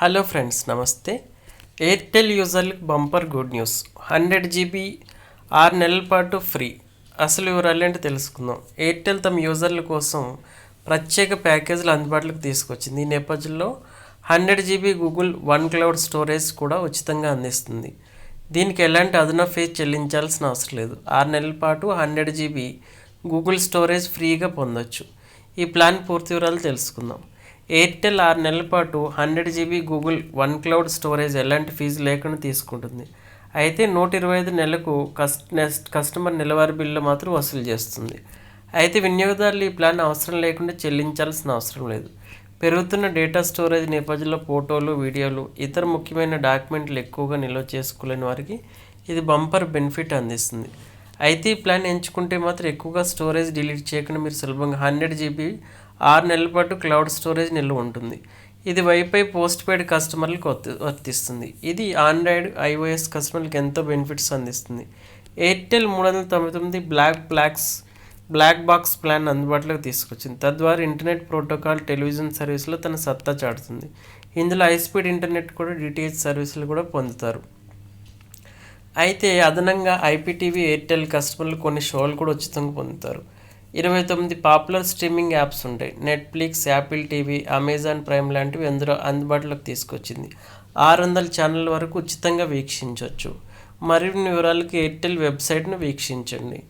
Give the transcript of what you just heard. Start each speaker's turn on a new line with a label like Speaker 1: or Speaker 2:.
Speaker 1: Hello friends namaste. Airtel యూజర్లకు bumper good news. Hundred GB ఆరు నెలల పాటు ఫ్రీ. అసలు వివరాలు ఏంటో తెలుసుకుందాం. ఎయిర్టెల్ తమ యూజర్ల కోసం ప్రత్యేక ప్యాకేజీలు అందుబాటులోకి తీసుకొచ్చింది. ఈ నేపథ్యంలో hundred GB Google One cloud storage కూడా ఉచితంగా అందిస్తుంది. దీనికి ఎలాంటి అదనపు ఫీజు చెల్లించాల్సిన అవసరం లేదు. ఆరు నెలల పాటు హండ్రెడ్ జీబీ గూగుల్ స్టోరేజ్ ఫ్రీగా పొందొచ్చు. ఈ ప్లాన్ పూర్తి వివరాలు తెలుసుకుందాం. ఎయిర్టెల్ ఆరు నెలల పాటు hundred GB Google one cloud storage ఎలాంటి ఫీజు లేకుండా తీసుకుంటుంది. అయితే నూట ఇరవై ఐదు నెలకు కస్ట్ నెక్స్ట్ కస్టమర్ నెలవారీ బిల్లు మాత్రం వసూలు చేస్తుంది. అయితే వినియోగదారులు ఈ ప్లాన్ అవసరం లేకుండా చెల్లించాల్సిన అవసరం లేదు. పెరుగుతున్న డేటా స్టోరేజ్ నేపథ్యంలో ఫోటోలు వీడియోలు ఇతర ముఖ్యమైన డాక్యుమెంట్లు ఎక్కువగా నిల్వ చేసుకోలేని వారికి ఇది బంపర్ బెనిఫిట్ అందిస్తుంది. అయితే ఈ ప్లాన్ ఎంచుకుంటే మాత్రం ఎక్కువగా స్టోరేజ్ డిలీట్ చేయకుండా మీరు సులభంగా హండ్రెడ్ జీబీ ఆరు నెలల పాటు క్లౌడ్ స్టోరేజ్ నిల్వ ఉంటుంది. ఇది వైఫై పోస్ట్ పెయిడ్ కస్టమర్లకు వర్తిస్తుంది. ఇది ఆండ్రాయిడ్ ఐఓఎస్ కస్టమర్లకు ఎంతో బెనిఫిట్స్ అందిస్తుంది. ఎయిర్టెల్ మూడు వందల తొంభై తొమ్మిది block blocks black box plan అందుబాటులోకి తీసుకొచ్చింది. తద్వారా ఇంటర్నెట్ ప్రోటోకాల్ టెలివిజన్ సర్వీసులో తన సత్తా చాటుతుంది. ఇందులో హైస్పీడ్ ఇంటర్నెట్ కూడా డిటిహెచ్ సర్వీసులు కూడా పొందుతారు. అయితే అదనంగా ఐపీటీవీ ఎయిర్టెల్ కస్టమర్లు కొన్ని షోలు కూడా ఉచితంగా పొందుతారు. ఇరవై తొమ్మిది పాపులర్ స్ట్రీమింగ్ యాప్స్ ఉంటాయి. Netflix Apple TV Amazon Prime లాంటివి అందులో అందుబాటులోకి తీసుకొచ్చింది. ఆరు వందల ఛానల్ వరకు ఉచితంగా వీక్షించవచ్చు మరిన్ని వివరాలకు ఎయిర్టెల్ వెబ్సైట్ను వీక్షించండి.